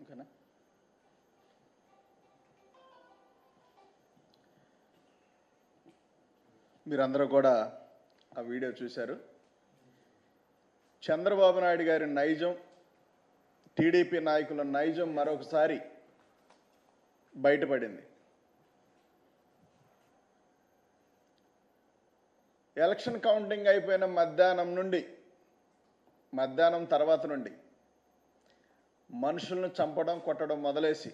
ఓకేనా? మీరందరూ కూడా ఆ వీడియో చూశారు. చంద్రబాబు నాయుడు గారి నైజం టీడీపీ నాయకుల నైజం మరొకసారి బయటపడింది. ఎలక్షన్ కౌంటింగ్ అయిపోయిన మధ్యాహ్నం నుండి మధ్యాహ్నం తర్వాత నుండి మనుషులను చంపడం కొట్టడం మొదలేసి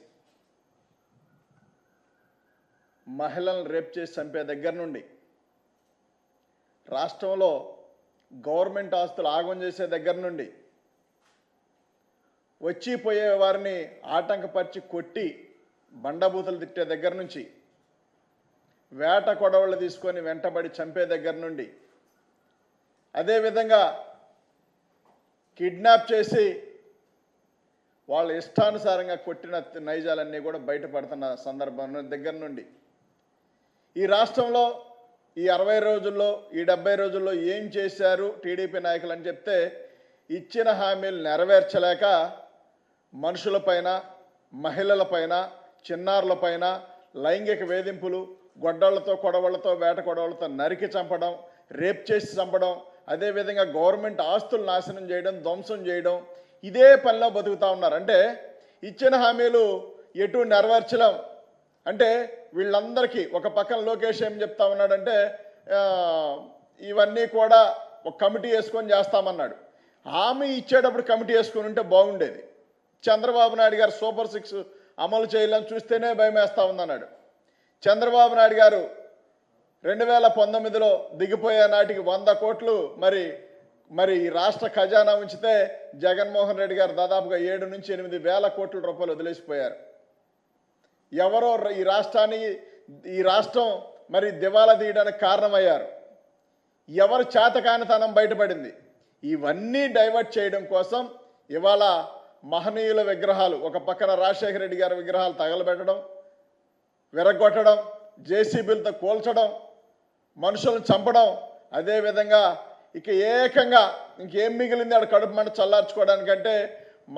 మహిళలను రేప్ చేసి చంపే దగ్గర నుండి రాష్ట్రంలో గవర్నమెంట్ ఆస్తులు ఆగం చేసే దగ్గర నుండి వచ్చి పోయే వారిని ఆటంకపరిచి కొట్టి బండబూతులు తిట్టే దగ్గర నుంచి వేట కొడవళ్ళు తీసుకొని వెంటబడి చంపే దగ్గర నుండి అదేవిధంగా కిడ్నాప్ చేసి వాళ్ళ ఇష్టానుసారంగా కొట్టిన నైజాలన్నీ కూడా బయటపడుతున్న సందర్భం దగ్గర నుండి. ఈ రాష్ట్రంలో ఈ అరవై రోజుల్లో ఈ డెబ్బై రోజుల్లో ఏం చేశారు టీడీపీ నాయకులు అని చెప్తే ఇచ్చిన హామీలు నెరవేర్చలేక మనుషులపైన మహిళలపైన చిన్నారులపైన లైంగిక వేధింపులు గొడ్డళ్ళతో కొడవళ్ళతో వేట కొడవళ్ళతో నరికి చంపడం రేప్ చేసి చంపడం అదేవిధంగా గవర్నమెంట్ ఆస్తులు నాశనం చేయడం ధ్వంసం చేయడం ఇదే పనిలో బతుకుతా ఉన్నారు. అంటే ఇచ్చిన హామీలు ఎటు నెరవేర్చలేం. అంటే వీళ్ళందరికీ ఒక పక్కన లోకేష్ ఏం చెప్తా ఉన్నాడంటే ఇవన్నీ కూడా ఒక కమిటీ వేసుకొని చేస్తామన్నాడు. హామీ ఇచ్చేటప్పుడు కమిటీ వేసుకొని ఉంటే బాగుండేది. చంద్రబాబు నాయుడు గారు సూపర్ సిక్స్ అమలు చేయాలని చూస్తేనే భయం వేస్తూ ఉందన్నాడు. చంద్రబాబు నాయుడు గారు రెండు వేల పంతొమ్మిదిలో దిగిపోయే నాటికి వంద కోట్లు మరి మరి ఈ రాష్ట్ర ఖజానా ఉంచితే జగన్మోహన్ రెడ్డి గారు దాదాపుగా ఏడు నుంచి ఎనిమిది వేల కోట్ల రూపాయలు వదిలేసిపోయారు. ఎవరో ఈ రాష్ట్రాన్ని ఈ రాష్ట్రం మరి దివాలా తీయడానికి కారణమయ్యారు. ఎవరు చేతకానితనం బయటపడింది. ఇవన్నీ డైవర్ట్ చేయడం కోసం ఇవాళ మహనీయుల విగ్రహాలు ఒక పక్కన రాజశేఖర రెడ్డి గారి విగ్రహాలు తగలబెట్టడం విరగొట్టడం జేసీబీలతో కూల్చడం మనుషులను చంపడం అదేవిధంగా ఇక ఏకంగా ఇంకేం మిగిలింది ఆడ కడుపు మంట చల్లార్చుకోవడానికంటే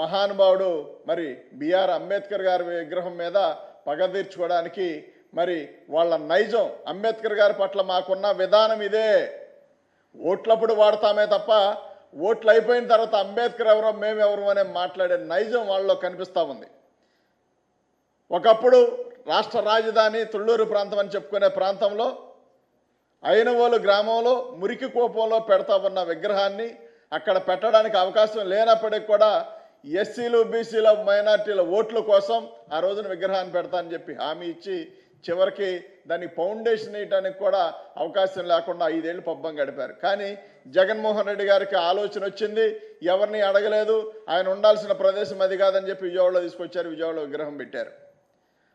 మహానుభావుడు మరి బిఆర్ అంబేద్కర్ గారి విగ్రహం మీద పగ తీర్చుకోవడానికి మరి వాళ్ళ నైజం అంబేద్కర్ గారి పట్ల మాకున్న విధానం ఇదే. ఓట్లప్పుడు వాడతామే తప్ప ఓట్లు అయిపోయిన తర్వాత అంబేద్కర్ ఎవరో మేమెవరు అనే మాట్లాడే నైజం వాళ్ళలో కనిపిస్తూ ఉంది. ఒకప్పుడు రాష్ట్ర రాజధాని తుళ్ళూరు ప్రాంతం అని చెప్పుకునే ప్రాంతంలో అయినవోలు గ్రామంలో మురికి కోపంలో పెడతా ఉన్న విగ్రహాన్ని అక్కడ పెట్టడానికి అవకాశం లేనప్పటికి కూడా ఎస్సీలు బీసీల మైనార్టీల ఓట్ల కోసం ఆ రోజున విగ్రహాన్ని పెడతా అని చెప్పి హామీ ఇచ్చి చివరికి దాన్ని ఫౌండేషన్ వేయడానికి కూడా అవకాశం లేకుండా ఐదేళ్ళు పబ్బం గడిపారు. కానీ జగన్మోహన్ రెడ్డి గారికి ఆలోచన వచ్చింది ఎవరిని అడగలేదు ఆయన ఉండాల్సిన ప్రదేశం అది కాదని చెప్పి విజయవాడలో తీసుకొచ్చారు విజయవాడలో విగ్రహం పెట్టారు.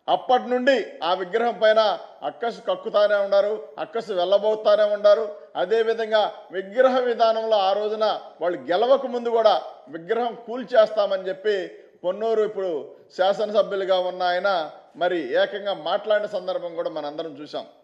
అప్పటి నుండి ఆ విగ్రహం పైన అక్కసు కక్కుతానే ఉన్నారు అక్కసు వెళ్ళబోతానే ఉన్నారు. అదేవిధంగా విగ్రహ విధానంలో ఆ రోజున వాళ్ళు గెలవక ముందు కూడా విగ్రహం కూల్చేస్తామని చెప్పి పొన్నూరు ఇప్పుడు శాసనసభ్యులుగా ఉన్న ఆయన మరి ఏకంగా మాట్లాడిన సందర్భం కూడా మనందరం చూసాం